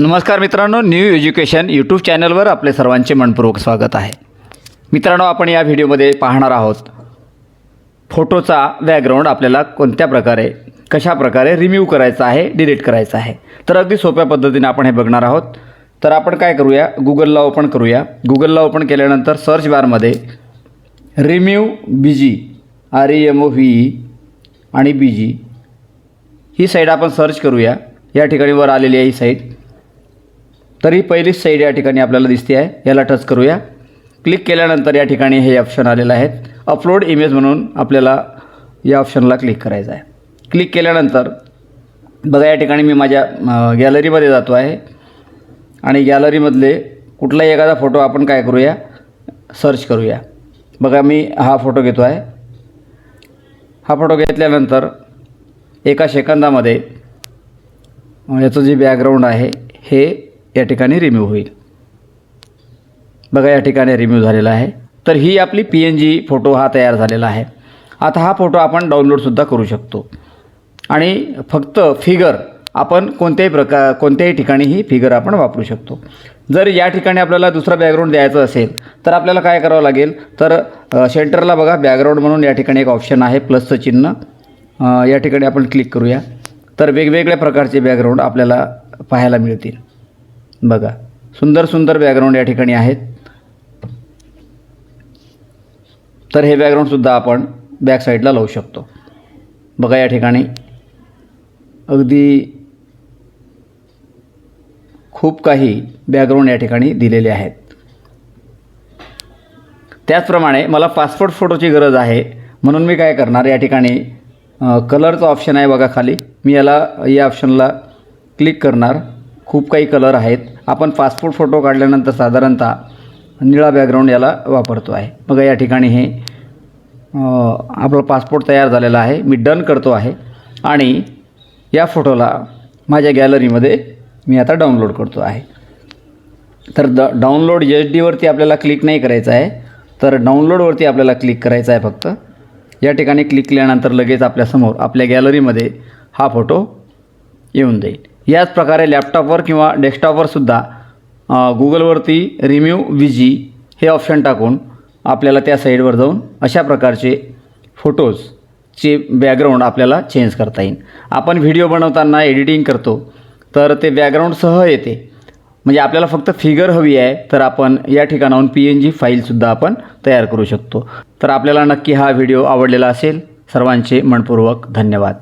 नमस्कार मित्रांनो new education YouTube चॅनलवर आपले सर्वांचे मनपूर्वक स्वागत आहे. मित्रांनो आपण या व्हिडिओमध्ये पाहणार आहोत फोटोचा बॅकग्राऊंड आपल्याला कोणत्या प्रकारे कशा प्रकारे रिम्यूव्ह करायचा आहे डिलीट करायचा आहे. तर अगदी सोप्या पद्धतीने आपण हे बघणार आहोत. तर आपण काय करूया गुगलला ओपन करूया. गुगलला ओपन केल्यानंतर सर्च बारमध्ये रिम्यू B G R E M O V E आणि बी जी ही साईट आपण सर्च करूया. या ठिकाणी वर आलेली आहे ही साईट तर ही पहिलीच साईड या ठिकाणी आपल्याला दिसते आहे. याला टच करूया. क्लिक केल्यानंतर या ठिकाणी हे ऑप्शन आलेलं आहेत. अपलोड इमेज म्हणून आपल्याला या ऑप्शनला क्लिक करायचं आहे. क्लिक केल्यानंतर बघा या ठिकाणी मी माझ्या गॅलरीमध्ये जातो आहे. आणि गॅलरीमधले कुठलाही एखादा फोटो आपण काय करूया? सर्च करूया. बघा मी हा फोटो घेतो आहे. हा फोटो घेतल्यानंतर एका सेकंदामध्ये याचं जे बॅकग्राऊंड आहे हे या ठिकाणी रिम्यू होईल. बघा या ठिकाणी रिम्यू झालेला आहे. तर ही आपली पी एन जी फोटो हा तयार झालेला आहे. आता हा फोटो आपण डाउनलोडसुद्धा करू शकतो. आणि फक्त फिगर आपण कोणत्याही प्रकार कोणत्याही ठिकाणी ही फिगर आपण वापरू शकतो. जर या ठिकाणी आपल्याला दुसरा बॅकग्राऊंड द्यायचं असेल तर आपल्याला काय करावं लागेल? तर सेंटरला बघा बॅकग्राऊंड म्हणून या ठिकाणी एक ऑप्शन आहे प्लसचं चिन्ह. या ठिकाणी आपण क्लिक करूया. तर वेगवेगळ्या प्रकारचे बॅकग्राऊंड आपल्याला पाहायला मिळतील. बघा सुंदर सुंदर बॅकग्राऊंड या ठिकाणी आहेत. तर हे बॅकग्राऊंडसुद्धा आपण बॅक साईडला लावू शकतो. बघा या ठिकाणी. अगदी खूप काही बॅकग्राऊंड या ठिकाणी दिलेले आहेत. त्याचप्रमाणे मला पासपोर्ट फोटोची गरज आहे. म्हणून मी काय करणार या ठिकाणी कलरचं ऑप्शन आहे बघा खाली. मी याला या ऑप्शनला क्लिक करणार. खूप काही कलर आहेत. आपण पासपोर्ट फोटो काढल्यानंतर साधारणतः निळा बॅकग्राऊंड याला वापरतो आहे. बघा या ठिकाणी हे आपला पासपोर्ट तयार झालेला आहे. मी डन करतो आहे. आणि या फोटोला माझ्या गॅलरीमध्ये मी आता डाउनलोड करतो आहे. तर द डाउनलोड एच डीवरती आपल्याला क्लिक नाही करायचं आहे. तर डाउनलोडवरती आपल्याला क्लिक करायचं आहे फक्त. या ठिकाणी क्लिक केल्यानंतर लगेच आपल्यासमोर आपल्या गॅलरीमध्ये हा फोटो येऊन जाईल. याच प्रकारे लॅपटॉपवर किंवा डेस्कटॉपवरसुद्धा गुगलवरती रिम्यू विजी हे ऑप्शन टाकून आपल्याला त्या साईडवर जाऊन अशा प्रकारचे फोटोजचे बॅकग्राऊंड आपल्याला चेंज करता येईल. आपण व्हिडिओ बनवताना एडिटिंग करतो तर ते बॅकग्राऊंडसह येते. म्हणजे आपल्याला फक्त फिगर हवी आहे तर आपण या ठिकाणाहून पी एन जी फाईलसुद्धा आपण तयार करू शकतो. तर आपल्याला नक्की हा व्हिडिओ आवडलेला असेल. सर्वांचे मनपूर्वक धन्यवाद.